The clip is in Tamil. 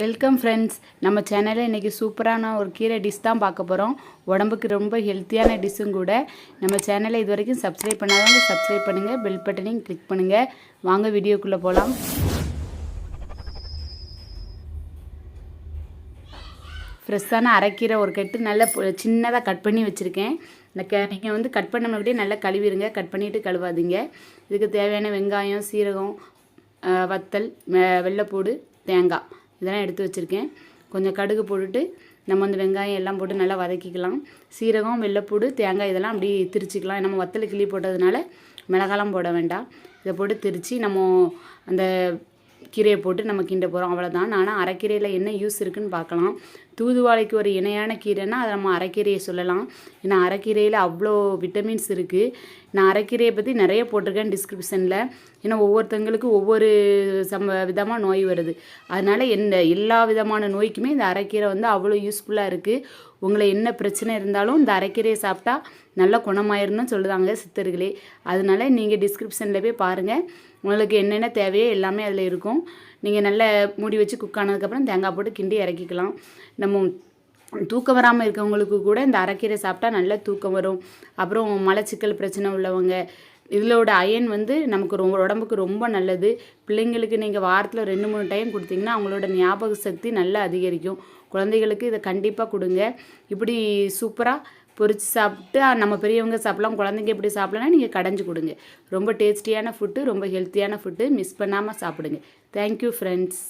வெல்கம் ஃப்ரெண்ட்ஸ் நம்ம சேனலில் இன்றைக்கி சூப்பரான ஒரு கீரை டிஷ் தான் பார்க்க போகிறோம் உடம்புக்கு ரொம்ப ஹெல்த்தியான டிஷ்ஷும் கூட. நம்ம சேனலை இது வரைக்கும் சப்ஸ்கிரைப் பண்ணாதவங்க சப்ஸ்கிரைப் பண்ணுங்கள் பெல் பட்டனையும் கிளிக் பண்ணுங்கள் வாங்க வீடியோக்குள்ளே போகலாம் ஃப்ரெஷ்ஷான அரைக்கீரை ஒரு கட்டு நல்லா சின்னதாக கட் பண்ணி வச்சுருக்கேன். இந்த க நீங்கள் வந்து கட் பண்ண நல்லா கழுவிடுங்க கட் பண்ணிவிட்டு கழுவாதீங்க. இதுக்கு தேவையான வெங்காயம் சீரகம் வத்தல் வெள்ளைப்பூடு தேங்காய். இதெல்லாம் எடுத்து வச்சுருக்கேன். கொஞ்சம் கடுகு போட்டுட்டு நம்ம வந்து வெங்காயம் எல்லாம் போட்டு நல்லா வதக்கிக்கலாம். சீரகம் வெள்ளைப்பூடு தேங்காய் இதெல்லாம் அப்படி திரிச்சிக்கலாம். நம்ம வத்தல் கிளி போட்டதுனால மிளகாலாம் போட வேண்டாம். இதை போட்டு திரித்து நம்ம அந்த கீரையை போட்டு நம்ம கிண்ட போகிறோம் அவ்வளோதான் ஆனால் அரைக்கீரையில் என்ன யூஸ் இருக்குன்னு பார்க்கலாம். தூதுவாளைக்கு ஒரு இணையான கீரைன்னா அதை நம்ம அரைக்கீரையை சொல்லலாம். ஏன்னா அரைக்கீரையில் அவ்வளோ விட்டமின்ஸ் இருக்குது நான் அரைக்கீரையை பற்றி நிறைய போட்டிருக்கேன் டிஸ்கிரிப்ஷனில் ஏன்னா ஒவ்வொருத்தங்களுக்கு ஒவ்வொரு சம விதமாக நோய் வருது. அதனால் எந்த எல்லா விதமான நோய்க்குமே இந்த அரைக்கீரை வந்து அவ்வளோ யூஸ்ஃபுல்லாக இருக்குது உங்களை என்ன பிரச்சனை இருந்தாலும் இந்த அரைக்கீரையை சாப்பிட்டா நல்லா குணமாயிருன்னு சொல்லுதாங்க சித்தர்களே. அதனால நீங்கள் டிஸ்கிரிப்ஷனில் போய் பாருங்கள் உங்களுக்கு என்னென்ன தேவையோ எல்லாமே அதில் இருக்கும். நீங்கள் நல்லா மூடி வச்சு குக் ஆனதுக்கப்புறம் தேங்காய் போட்டு கிண்டி இறக்கிக்கலாம். நம்ம தூக்கம் வராமல் இருக்கவங்களுக்கு கூட இந்த அரைக்கீரை சாப்பிட்டா நல்லா தூக்கம் வரும். அப்புறம் மலச்சிக்கல் பிரச்சனை உள்ளவங்க இதிலோட அயன் வந்து நமக்கு ரொம்ப உடம்புக்கு ரொம்ப நல்லது. பிள்ளைங்களுக்கு நீங்கள் வாரத்தில் ரெண்டு மூணு டைம் கொடுத்தீங்கன்னா அவங்களோட ஞாபக சக்தி நல்லா அதிகரிக்கும். குழந்தைகளுக்கு இதை கண்டிப்பாக கொடுங்க. இப்படி சூப்பராக பொறிச்சு சாப்பிட்டு நம்ம பெரியவங்க சாப்பிடலாம் குழந்தைங்க எப்படி சாப்பிடலாம் நீங்கள் கடைஞ்சு கொடுங்க. ரொம்ப டேஸ்டியான ஃபுட்டு ரொம்ப ஹெல்த்தியான ஃபுட்டு மிஸ் பண்ணாமல் சாப்பிடுங்க. Thank you friends